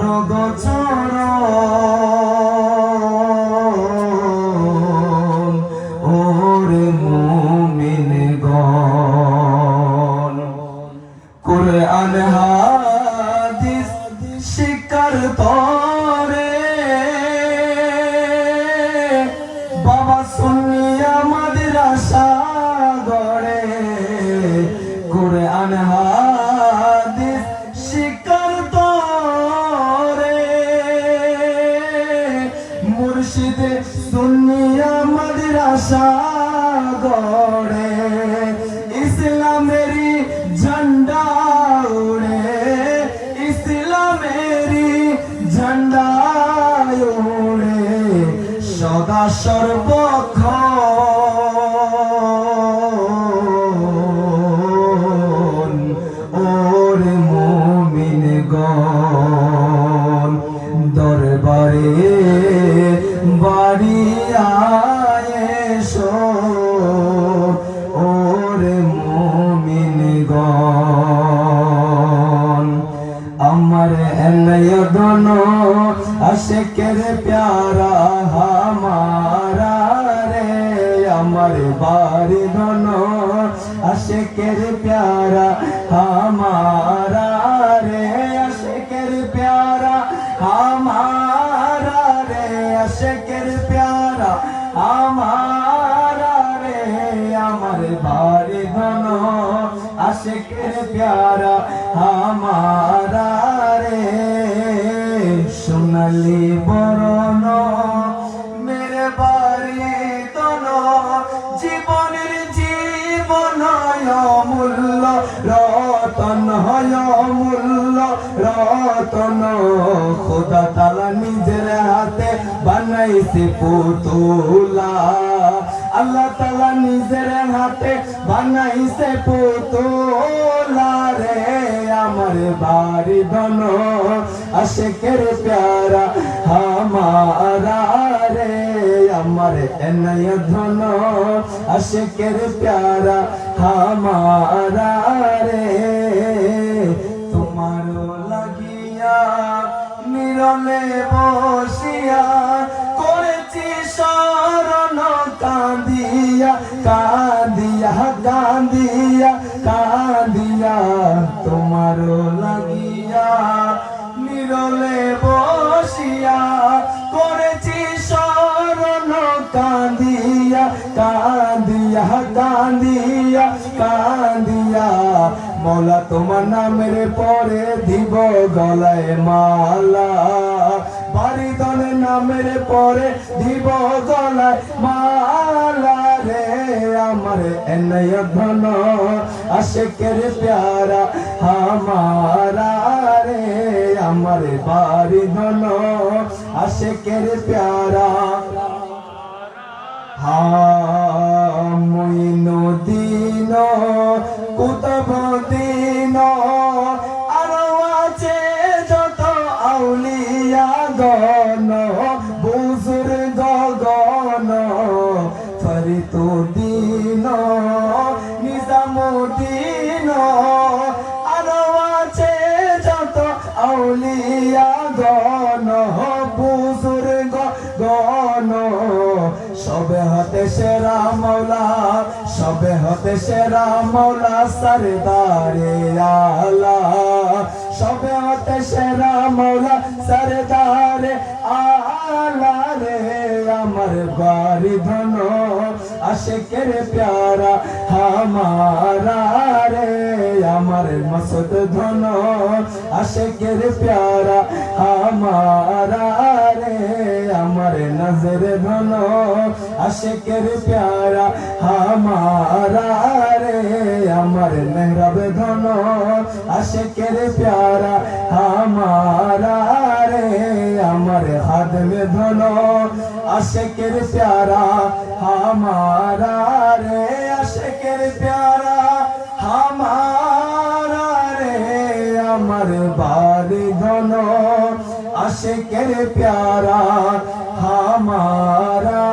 গছর। ওরে মুমিন গণ। কোরআন মুর্শিদে সুন্নিয়া মাদ্রাসা গড়ে। আমার এনয়দন আশেকের প্যারা হামারা রে, আমার বাড়ি ধন আশেকের প্যারা হামারা রে, আশেকের প্যারা হামারা রে, আশেকের প্যারা আমারা রে, আমার বাড়ি ধন আশেকের প্যারা সোনালি বরণ, মেরে বাড়ি ধন জীবনের জীবন মূল্য রতন হয় মূল্য রতন। খোদা তালা নিজের হাতে বানাইছে পুতুলা। আল্লাহ তালা নিজের হাতে বানাইছে পুতুলা রে। আমার বাড়ি ধন আশেকের প্যারা হামারা রে, আমার এনয় ধন। আশেকের প্যারা হামারা রে, তোমার লাগিয়া নিরলে বসিয়া করেছি শরণ কাঁদিয়া কাঁদিয়া কাঁদিয়া কাঁদিয়া তোমার লাগিয়া নিরলে বসিয়া করেছি শরণ কাঁদিয়া কাঁদিয়া কাঁদিয়া কাঁদিয়া মৌলা তোমার নামের পরে দিব গলায় মালা। বাড়ি দলে নামের পরে দিব গলায় মালা। রে আমার এনয় ধন, আশেকের প্যারা হামারা রে আমার বাড়ি ধন, আশেকের প্যারা মইনুদ্দিন কুতবুদ্দিন আরও আছে যত আউলিয়া গণ। আউলিয়া গণ বুজুর গগন সবে হতে সেরা মৌলা, সবে হতে সেরা মৌলা সরদারে আলা। সবে হতে সেরা মৌলা সরদারে আলা রে, আমার বাড়ি ধন, আশেকের প্যারা হামারা রে আমার মসদ ধন আশেকের প্যারা। হামারা রে নাজের ধন আশেকের প্যারা। হামারা রে আমার মেহরাব ধন আশেকের প্যারা। হামারা রে আমার হাদমে ধন আশেকের প্যারা। হামারা রে আশেকের প্যারা হামারা রে আমার বাড়ি ধন আশেকের প্যারা হামারা